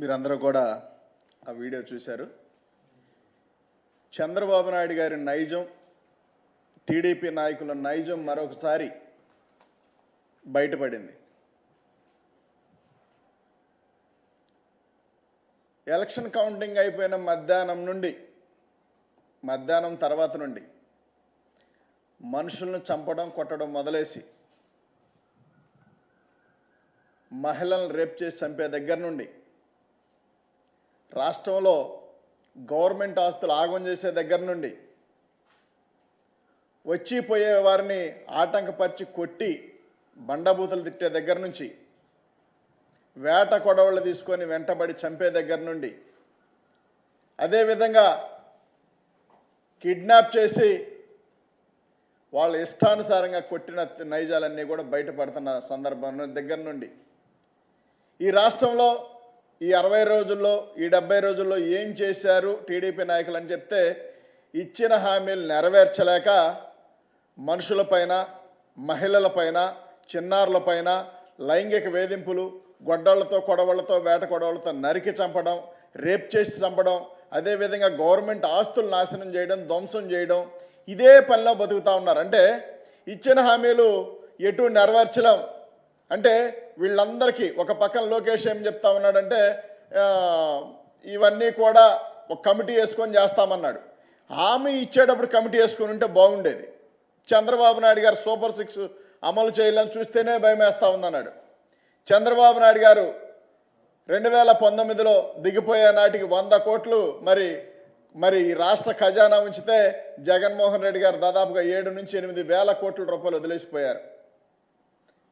మీరందరూ కూడా ఆ వీడియో చూశారు. చంద్రబాబు నాయుడు గారి నైజం టీడీపీ నాయకుల నైజం మరొకసారి బయటపడింది. ఎలక్షన్ కౌంటింగ్ అయిపోయిన మధ్యాహ్నం నుండి మధ్యాహ్నం తర్వాత నుండి మనుషులను చంపడం కొట్టడం మొదలేసి మహిళలను రేప్ చేసి చంపే దగ్గర నుండి రాష్ట్రంలో గవర్నమెంట్ ఆస్తులు ఆగం చేసే దగ్గర నుండి వచ్చి పోయే వారిని ఆటంకపరిచి కొట్టి బండబూతులు తిట్టే దగ్గర నుంచి వేట కొడవళ్ళు తీసుకొని వెంటబడి చంపే దగ్గర నుండి అదేవిధంగా కిడ్నాప్ చేసి వాళ్ళ ఇష్టానుసారంగా కొట్టిన నైజాలన్నీ కూడా బయటపడుతున్న సందర్భం దగ్గర నుండి. ఈ రాష్ట్రంలో ఈ అరవై రోజుల్లో ఈ డెబ్బై రోజుల్లో ఏం చేశారు టీడీపీ నాయకులు అని చెప్తే ఇచ్చిన హామీలు నెరవేర్చలేక మనుషులపైన మహిళలపైన చిన్నారులపైన లైంగిక వేధింపులు గొడ్డళ్ళతో కొడవళ్ళతో వేట కొడవళ్ళతో నరికి చంపడం రేప్ చేసి చంపడం అదేవిధంగా గవర్నమెంట్ ఆస్తులు నాశనం చేయడం ధ్వంసం చేయడం ఇదే పనిలో బతుకుతా ఉన్నారు. అంటే ఇచ్చిన హామీలు ఎటు నెరవేర్చలేం. అంటే వీళ్ళందరికీ ఒక పక్కన లోకేష్ ఏం చెప్తా ఉన్నాడంటే ఇవన్నీ కూడా ఒక కమిటీ వేసుకొని చేస్తామన్నాడు. హామీ ఇచ్చేటప్పుడు కమిటీ వేసుకొని ఉంటే బాగుండేది. చంద్రబాబు నాయుడు గారు సూపర్ సిక్స్ అమలు చేయాలని చూస్తేనే భయం వేస్తా ఉందన్నాడు. చంద్రబాబు నాయుడు గారు రెండు వేల పంతొమ్మిదిలో దిగిపోయే నాటికి వంద కోట్లు మరి మరి రాష్ట్ర ఖజానా ఉంచితే జగన్మోహన్ రెడ్డి గారు దాదాపుగా ఏడు నుంచి ఎనిమిది వేల కోట్ల రూపాయలు వదిలేసిపోయారు.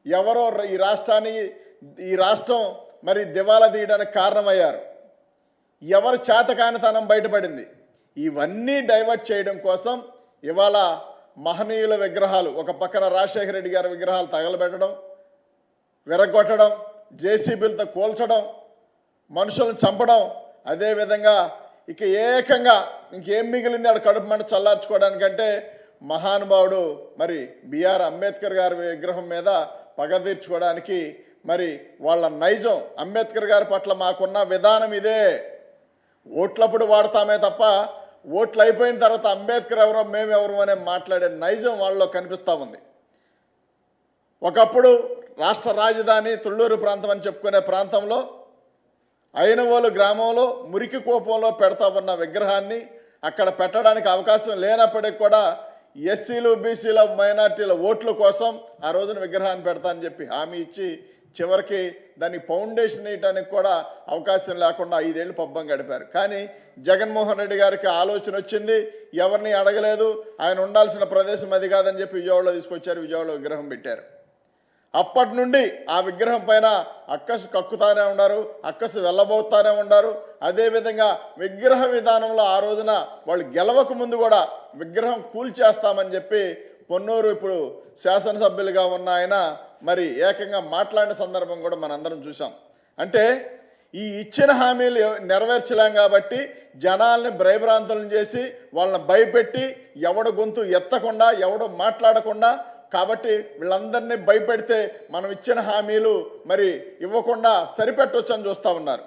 ఎవరో ఈ రాష్ట్రాన్ని ఈ రాష్ట్రం మరి దివాలా తీయడానికి కారణమయ్యారు. ఎవరు చేతకానితనం బయటపడింది. ఇవన్నీ డైవర్ట్ చేయడం కోసం ఇవాళ మహనీయుల విగ్రహాలు ఒక పక్కన రాజశేఖర రెడ్డి గారి విగ్రహాలు తగలబెట్టడం విరగొట్టడం జేసీబీలతో కూల్చడం మనుషులను చంపడం అదేవిధంగా ఇక ఏకంగా ఇంకేం మిగిలింది ఆడ కడుపు మంట చల్లార్చుకోవడానికంటే మహానుభావుడు మరి బిఆర్ అంబేద్కర్ గారి విగ్రహం మీద పగ తీర్చుకోవడానికి మరి వాళ్ళ నైజం అంబేద్కర్ గారి పట్ల మాకున్న విధానం ఇదే. ఓట్లప్పుడు వాడతామే తప్ప ఓట్లు అయిపోయిన తర్వాత అంబేద్కర్ ఎవరో మేమెవరు అనే మాట్లాడే నైజం వాళ్ళలో కనిపిస్తూ ఉంది. ఒకప్పుడు రాష్ట్ర రాజధాని తుళ్ళూరు ప్రాంతం అని చెప్పుకునే ప్రాంతంలో అయినవోలు గ్రామంలో మురికి కోపంలో పెడతా ఉన్న విగ్రహాన్ని అక్కడ పెట్టడానికి అవకాశం లేనప్పటికి కూడా ఎస్సీలు బీసీల మైనార్టీల ఓట్ల కోసం ఆ రోజున విగ్రహాన్ని పెడతానని చెప్పి హామీ ఇచ్చి చివరికి దాన్ని ఫౌండేషన్ వేయటానికి కూడా అవకాశం లేకుండా ఐదేళ్ళు పబ్బం గడిపారు. కానీ జగన్మోహన్ రెడ్డి గారికి ఆలోచన వచ్చింది ఎవరిని అడగలేదు ఆయన ఉండాల్సిన ప్రదేశం అది కాదని చెప్పి విజయవాడలో తీసుకొచ్చారు విజయవాడలో విగ్రహం పెట్టారు. అప్పటి నుండి ఆ విగ్రహం పైన అక్కసు కక్కుతానే ఉన్నారు అక్కసు వెళ్ళబోతానే ఉన్నారు అదేవిధంగా విగ్రహ విధానంలో ఆ రోజున వాళ్ళు గెలవక ముందు కూడా విగ్రహం కూల్చేస్తామని చెప్పి పొన్నూరు ఇప్పుడు శాసనసభ్యులుగా ఉన్న ఆయన మరి ఏకంగా మాట్లాడిన సందర్భం కూడా మనందరం చూసాం అంటే ఈ ఇచ్చిన హామీలు నెరవేర్చలేం కాబట్టి జనాల్ని భయభ్రాంతులను చేసి వాళ్ళని భయపెట్టి ఎవడు గొంతు ఎత్తకుండా ఎవడు మాట్లాడకుండా కాబట్టి వీళ్ళందరినీ భయపెడితే మనం ఇచ్చిన హామీలు మరి ఇవ్వకుండా సరిపెట్టవచ్చు అని చూస్తూ ఉన్నారు.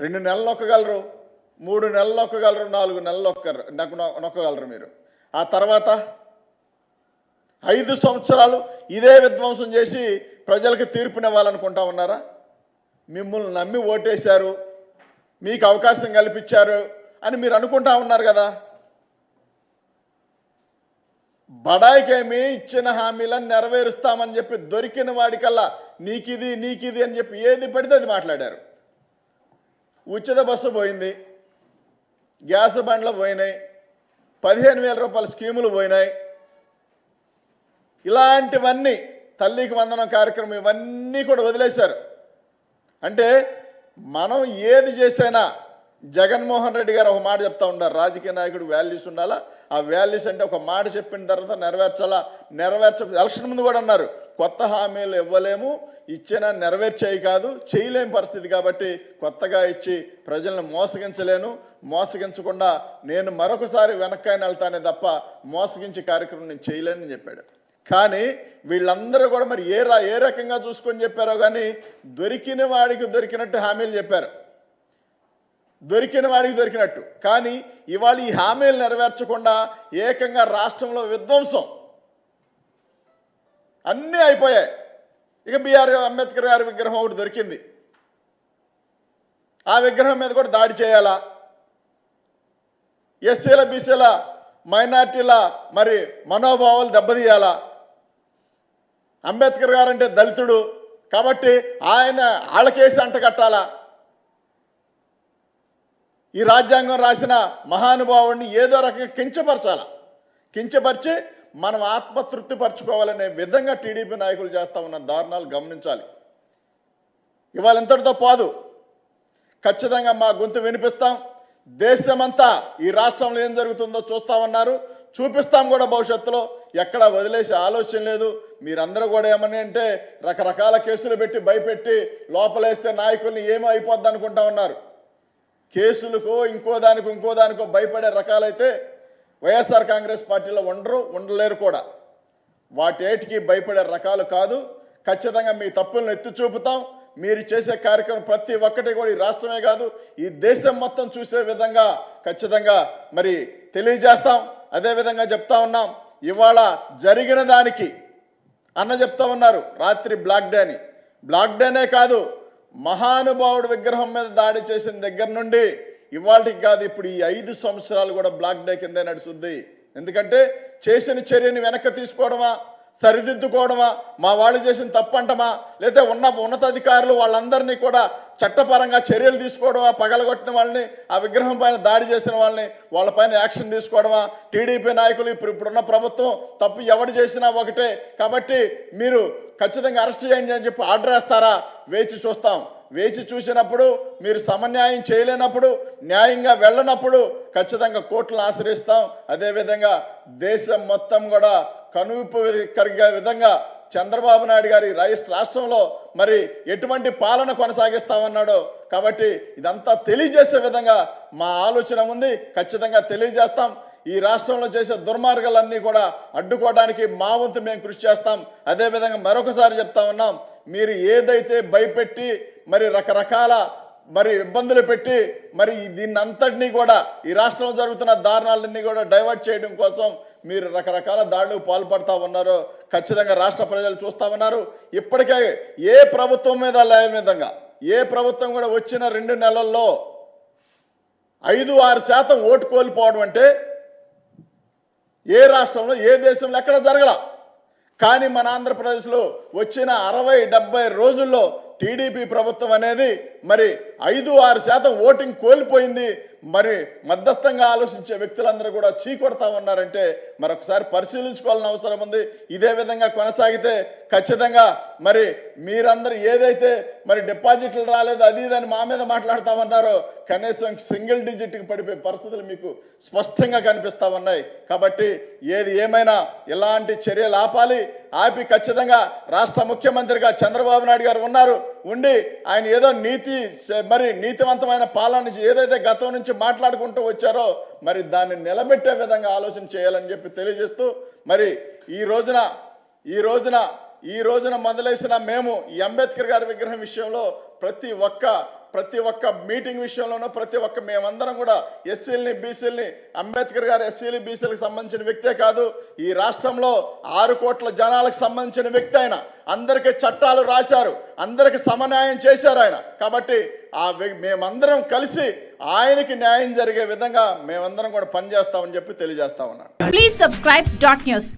రెండు నెలలు నొక్కగలరు మూడు నెలలు నొక్కగలరు నాలుగు నెలలు నొక్కరు నాకు నొ- నొక్కగలరు మీరు. ఆ తర్వాత ఐదు సంవత్సరాలు ఇదే విధ్వంసం చేసి ప్రజలకు తీర్పునివ్వాలనుకుంటా ఉన్నారా? మిమ్మల్ని నమ్మి ఓటేశారు మీకు అవకాశం కల్పించారు అని మీరు అనుకుంటా ఉన్నారు కదా? బడాయికేమి ఇచ్చిన హామీలను నెరవేరుస్తామని చెప్పి దొరికిన వాడికల్లా నీకిది నీకిది అని చెప్పి ఏది పడితే అది మాట్లాడారు. ఉచిత బస్సు పోయింది గ్యాస్ బండ్లు పోయినాయి పదిహేను వేల రూపాయల స్కీములు పోయినాయి. ఇలాంటివన్నీ తల్లికి వందనం కార్యక్రమం ఇవన్నీ కూడా వదిలేశారు. అంటే మనం ఏది చేసైనా జగన్మోహన్ రెడ్డి గారు ఒక మాట చెప్తా ఉండారు రాజకీయ నాయకుడు వాల్యూస్ ఉండాలా? ఆ వాల్యూస్ అంటే ఒక మాట చెప్పిన తర్వాత నెరవేర్చాలా? నెరవేర్చ ఎలక్షన్ ముందు కూడా అన్నారు. కొత్త హామీలు ఇవ్వలేము. ఇచ్చిన నెరవేర్చేవి కాదు. చేయలేని పరిస్థితి కాబట్టి కొత్తగా ఇచ్చి ప్రజలను మోసగించలేను. మోసగించకుండా నేను మరొకసారి వెనక్కాయని వెళ్తానే తప్ప మోసగించే కార్యక్రమం నేను చేయలేనని చెప్పాడు. కానీ వీళ్ళందరూ కూడా మరి ఏ రా ఏ రకంగా చూసుకొని చెప్పారో కానీ దొరికిన వాడికి దొరికినట్టు హామీలు చెప్పారు. దొరికిన వాడికి దొరికినట్టు. కానీ ఇవాళ ఈ హామీలు నెరవేర్చకుండా ఏకంగా రాష్ట్రంలో విధ్వంసం. అన్నీ అయిపోయాయి. ఇక బీఆర్ అంబేద్కర్ గారి విగ్రహం ఒకటి దొరికింది. ఆ విగ్రహం మీద కూడా దాడి చేయాలా? ఎస్సీల బీసీల మైనార్టీల మరి మనోభావాలు దెబ్బతీయాలా? అంబేద్కర్ గారంటే దళితుడు కాబట్టి ఆయన ఆళ్ళకేసి అంటగట్టాలా ఈ రాజ్యాంగం రాసిన మహానుభావుడిని ఏదో రకంగా కించపరచాల? కించపరిచి మనం ఆత్మతృప్తి పరచుకోవాలనే విధంగా టీడీపీ నాయకులు చేస్తా ఉన్న దారుణాలు గమనించాలి. ఇవాళ ఇంతటితో పోదు ఖచ్చితంగా మా గొంతు వినిపిస్తాం. దేశమంతా ఈ రాష్ట్రంలో ఏం జరుగుతుందో చూస్తామన్నారు చూపిస్తాం కూడా భవిష్యత్తులో. ఎక్కడ వదిలేసే ఆలోచన లేదు. మీరందరూ కూడా ఏమని అంటే రకరకాల కేసులు పెట్టి భయపెట్టి లోపలేస్తే నాయకుల్ని ఏమీ అయిపోద్ది అనుకుంటా ఉన్నారు. కేసులకో ఇంకో దానికో ఇంకో దానికో భయపడే రకాలైతే వైఎస్ఆర్ కాంగ్రెస్ పార్టీలో ఉండరు ఉండలేరు కూడా. వాటేటికి భయపడే రకాలు కాదు. ఖచ్చితంగా మీ తప్పులను ఎత్తి చూపుతాం. మీరు చేసే కార్యక్రమం ప్రతి ఒక్కటి కూడా ఈ రాష్ట్రమే కాదు ఈ దేశం మొత్తం చూసే విధంగా ఖచ్చితంగా మరి తెలియజేస్తాం. అదేవిధంగా చెప్తా ఉన్నాం. ఇవాళ జరిగిన దానికి అన్న చెప్తా ఉన్నారు రాత్రి బ్లాక్ డే అని. బ్లాక్ డేనే కాదు మహానుభావుడు విగ్రహం మీద దాడి చేసిన దగ్గర నుండి ఇవాళకి కాదు ఇప్పుడు ఈ ఐదు సంవత్సరాలు కూడా బ్లాక్ డే కిందే నడుస్తుంది. ఎందుకంటే చేసిన చర్యని వెనక్కి తీసుకోవడమా? సరిదిద్దుకోవడమా? మా వాళ్ళు చేసిన తప్పంటమా? లేదా ఉన్న ఉన్నతాధికారులు వాళ్ళందరినీ కూడా చట్టపరంగా చర్యలు తీసుకోవడమా? పగలగొట్టిన వాళ్ళని ఆ విగ్రహం పైన దాడి చేసిన వాళ్ళని వాళ్ళపైన యాక్షన్ తీసుకోవడమా? టీడీపీ నాయకులు ఇప్పుడు ఇప్పుడున్న ప్రభుత్వం తప్పు ఎవడు చేసినా ఒకటే. కాబట్టి మీరు ఖచ్చితంగా అరెస్ట్ చేయండి అని చెప్పి ఆర్డర్ వేస్తారా? వేచి చూస్తాం. వేచి చూసినప్పుడు మీరు సమన్యాయం చేయలేనప్పుడు న్యాయంగా వెళ్ళనప్పుడు ఖచ్చితంగా కోర్టులను ఆశ్రయిస్తాం. అదేవిధంగా దేశం మొత్తం కూడా కనువిప్పు కరిగే విధంగా చంద్రబాబు నాయుడు గారి రైస్ రాష్ట్రంలో మరి ఎటువంటి పాలన కొనసాగిస్తామన్నాడో కాబట్టి ఇదంతా తెలియజేసే విధంగా మా ఆలోచన ఉంది. ఖచ్చితంగా తెలియజేస్తాం. ఈ రాష్ట్రంలో చేసే దుర్మార్గాలన్నీ కూడా అడ్డుకోవడానికి మా వంతు మేము కృషి చేస్తాం. అదేవిధంగా మరొకసారి చెప్తా ఉన్నాం. మీరు ఏదైతే భయపెట్టి మరి రకరకాల మరి ఇబ్బందులు పెట్టి మరి దీన్ని అంతటినీ కూడా ఈ రాష్ట్రంలో జరుగుతున్న దారుణాలన్నీ కూడా డైవర్ట్ చేయడం కోసం మీరు రకరకాల దాడులకు పాల్పడతా ఉన్నారు. ఖచ్చితంగా రాష్ట్ర ప్రజలు చూస్తా ఉన్నారు. ఇప్పటికే ఏ ప్రభుత్వం మీద లేని విధంగా ఏ ప్రభుత్వం కూడా వచ్చిన రెండు నెలల్లో ఐదు ఆరు శాతం ఓటు కోల్పోవడం అంటే ఏ రాష్ట్రంలో ఏ దేశంలో ఎక్కడ జరగల. కానీ మన ఆంధ్రప్రదేశ్లో వచ్చిన అరవై డెబ్బై రోజుల్లో టీడీపీ ప్రభుత్వం అనేది మరి ఐదు ఆరు శాతం ఓటింగ్ కోల్పోయింది. మరి మధ్యస్థంగా ఆలోచించే వ్యక్తులందరూ కూడా చీకొడతా ఉన్నారంటే మరొకసారి పరిశీలించుకోవాలని అవసరం ఉంది. ఇదే విధంగా కొనసాగితే ఖచ్చితంగా మరి మీరందరూ ఏదైతే మరి డిపాజిట్లు రాలేదు అది ఇది అని మా మీద మాట్లాడుతామన్నారో కనీసం సింగిల్ డిజిట్కి పడిపోయే పరిస్థితులు మీకు స్పష్టంగా కనిపిస్తా ఉన్నాయి. కాబట్టి ఏది ఏమైనా ఇలాంటి చర్యలు ఆపాలి ఆపి ఖచ్చితంగా రాష్ట్ర ముఖ్యమంత్రిగా చంద్రబాబు నాయుడు గారు ఉన్నారు. ఉండి ఆయన ఏదో నీతి మరి నీతివంతమైన పాలన నుంచి ఏదైతే గతం నుంచి మాట్లాడుకుంటూ వచ్చారో మరి దాన్ని నిలబెట్టే విధంగా ఆలోచన చేయాలని చెప్పి తెలియజేస్తూ మరి ఈ రోజున ఈ రోజున ఈ రోజున మొదలేసిన మేము ఈ అంబేద్కర్ గారి విగ్రహం విషయంలో ప్రతి ఒక్క ప్రతి ఒక్క మీటింగ్ విషయంలోనూ ప్రతి ఒక్క మేమందరం కూడా ఎస్సీలని బీసీలని అంబేద్కర్ గారు ఎస్సీలు బీసీలకు సంబంధించిన వ్యక్తే కాదు. ఈ రాష్ట్రంలో ఆరు కోట్ల జనాలకు సంబంధించిన వ్యక్తి ఆయన. అందరికీ చట్టాలు రాశారు. అందరికి సమన్యాయం చేశారు ఆయన. కాబట్టి ఆ మేమందరం కలిసి ఆయనకి న్యాయం జరిగే విధంగా మేమందరం కూడా పనిచేస్తామని చెప్పి తెలియజేస్తా ఉన్నాను. Please subscribe dot news